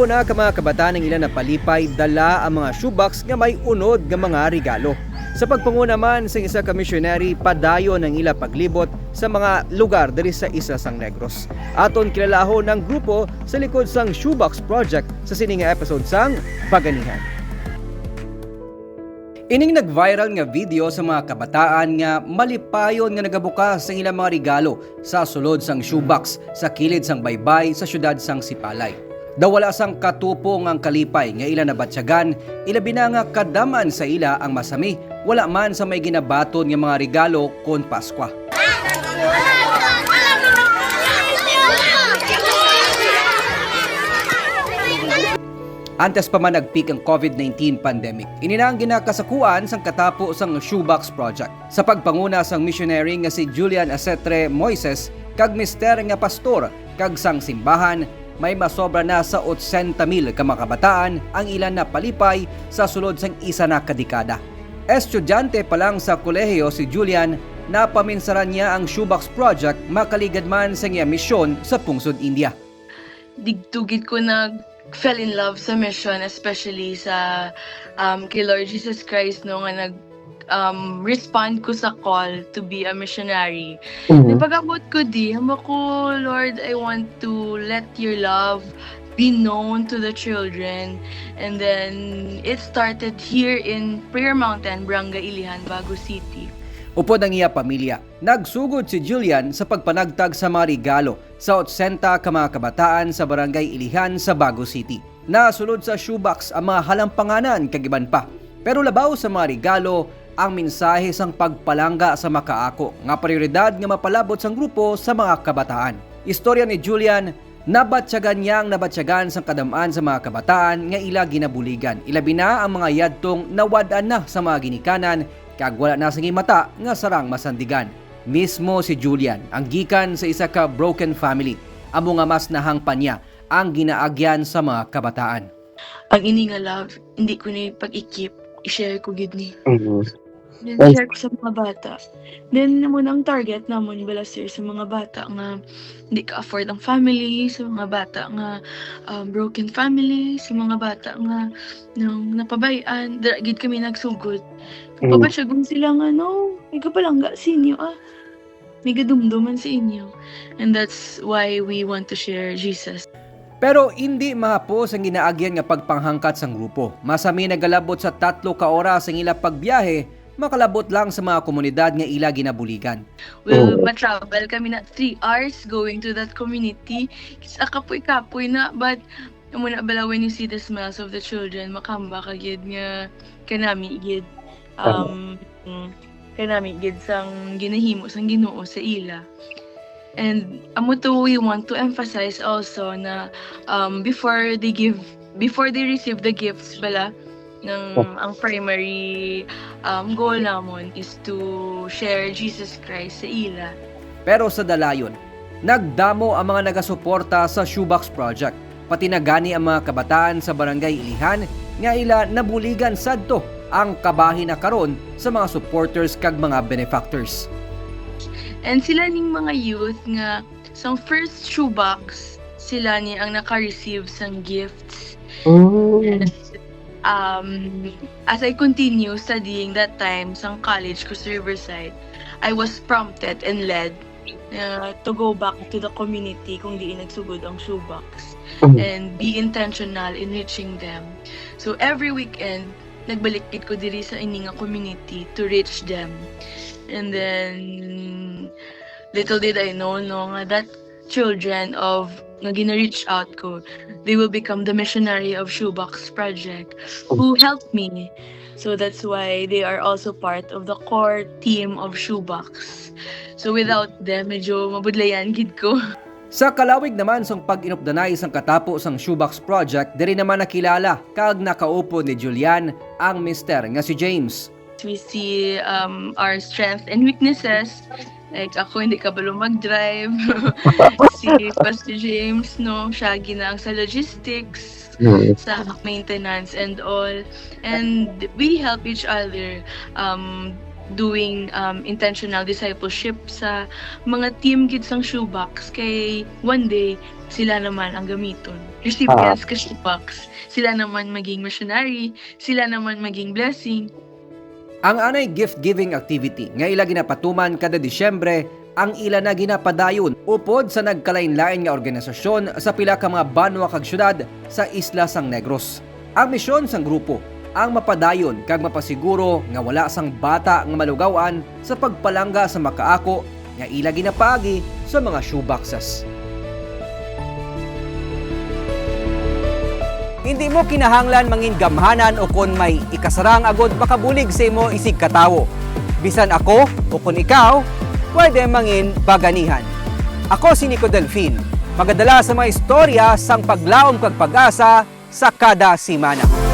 Libo na ka mga kabataan ng ilan na palipay dala ang mga shoebox nga may unod nga mga regalo. Sa pagpanguna man sa isa ka missionary padayo ng ila paglibot sa mga lugar diri sa isa sang Negros. Aton kilalaho ng grupo sa likod sang Shoebox Project sa sining nga episode sang Paganihan. Ining nag-viral nga video sa mga kabataan nga malipayon nga nagabukas sa ilang mga regalo sa sulod sang shoebox sa kilid sang baybay sa syudad sang Sipalay. Dawala sang katupong ang kalipay nga ila nabatsyagan, ilabi na nga kadaman sa ila ang masami, wala man sa may ginabaton nga mga regalo kon Paskwa. Antes pa man nag-peak ang COVID-19 pandemic, ininang ginakasakuan sang katapo sang Shoebox Project. Sa pagpanguna sang missionary nga si Julian Acetre Moises, kag mister nga pastor, kag sang simbahan, may masobra na sa 80,000 ka mga kabataan ang ilan na palipay sa sulod sang isa na kadekada. Estudyante pa lang sa kolehiyo si Julian, napaminsaran niya ang Shoebox Project makaligad man sa iya misyon sa Pungsod, India. digtugid ko nag fell in love sa mission especially sa um, kay Lord Jesus Christ no nga nag um, respond ko sa call to be a missionary. Mm-hmm. Pag-abot ko di, hamo ko, Lord, I want to let your love be known to the children. And then, it started here in Prayer Mountain, Barangay Ilihan, Bago City. Upod ang iya pamilya, nagsugod si Julian sa pagpanagtag sa mga regalo sa 80 ka mga kabataan sa barangay Ilihan sa Bago City. Nasulod sa shoebox ang mga halampanganan kagiban pa. Pero labaw sa mga regalo, ang mensahe sang pagpalangga sa makaako nga prioridad nga mapalabot sang grupo sa mga kabataan. Istorya ni Julian, nabatsyagan niya ang nabatsyagan sang kadamaan sa mga kabataan nga ila ginabuligan. Ilabi na ang mga yadtong nawadaan na sa mga ginikanan kag wala na sa mata nga sarang masandigan. Mismo si Julian ang gikan sa isa ka broken family. Amo nga mas nahangpan niya ang ginaagyan sa mga kabataan. Ang ini nga love, hindi ko ni pag-ikip, i-share ko gid ni. Mhm. Then, share ko sa mga bata. Then, naman ang target namon bala sir sa mga bata nga hindi ka afford ang family, sa mga bata nga um, broken family, sa mga bata nga nang napabayan, dira gid kami nagsugod. Mm. Papasyagong sila nga, no, may kapalangga sa inyo ah. May gadumduman sa inyo. And that's why we want to share Jesus. Pero hindi mahapos ang ginaagyan nga pagpanghangkat sang grupo. Masami nagalabot sa tatlo ka oras ang ila pagbiyahe, makalabot lang sa mga komunidad nga ila ginabuligan. We'll Oh. ma-travel kami na 3 hours going to that community. Sa kapoy-kapoy na, but muna bala when you see the smiles of the children, makamba ka gid nga kanami gid um mm, kanami gid sang ginahimo sang Ginoo sa ila. And amo to we want to emphasize also na um before they give before they receive the gifts bala ng ang primary um, goal namon is to share Jesus Christ sa ila. Pero sa dalayon, nagdamo ang mga nagasuporta sa Shoebox Project. Pati na gani ang mga kabataan sa barangay Ilihan nga ila nabuligan sadto ang kabahin na karon sa mga supporters kag mga benefactors. And sila ning mga youth nga sa first shoebox sila ni ang naka-receive sang gifts. Mm. Um, as I continue studying that time sa college ko sa Riverside, I was prompted and led uh, to go back to the community kung di nagsugod ang shoebox Mhm. and be intentional in reaching them. So every weekend, nagbalikid ko diri sa ininga community to reach them. And then, little did I know, no, nga that children of nga gina-reach out ko, they will become the missionary of Shoebox Project who helped me. So that's why they are also part of the core team of Shoebox. So without them, medyo mabudlayan gid ko. Sa kalawig naman sang pag-inupdanay sang katapo sang Shoebox Project, diri naman nakilala kag nakaupo ni Julian ang mister nga si James. We see um, our strengths and weaknesses. Like ako hindi kabalo mag-drive. si Pastor James, no, siya ginaang sa logistics, Mm. sa maintenance and all. And we help each other um, doing um, intentional discipleship sa mga team kids ng shoebox kay one day sila naman ang gamiton. Recipients ka shoebox. Sila naman maging missionary, sila naman maging blessing. Ang anay gift-giving activity nga ila ginapatuman kada Disyembre ang ila na ginapadayon upod sa nagkalain-lain nga organisasyon sa pila ka mga banwa kag syudad sa Isla Sang Negros. Ang misyon sang grupo ang mapadayon kag mapasiguro nga wala sang bata nga malugawan sa pagpalangga sa makaako nga ila ginapaagi sa mga shoeboxes. Hindi mo kinahanglan mangin gamhanan o kon may ikasarang agod makabulig sa imo isig katawo. Bisan ako o kon ikaw, pwede mangin baganihan. Ako si Nico Delfin, magadala sa mga istorya sang paglaom kag pag-asa sa kada simana.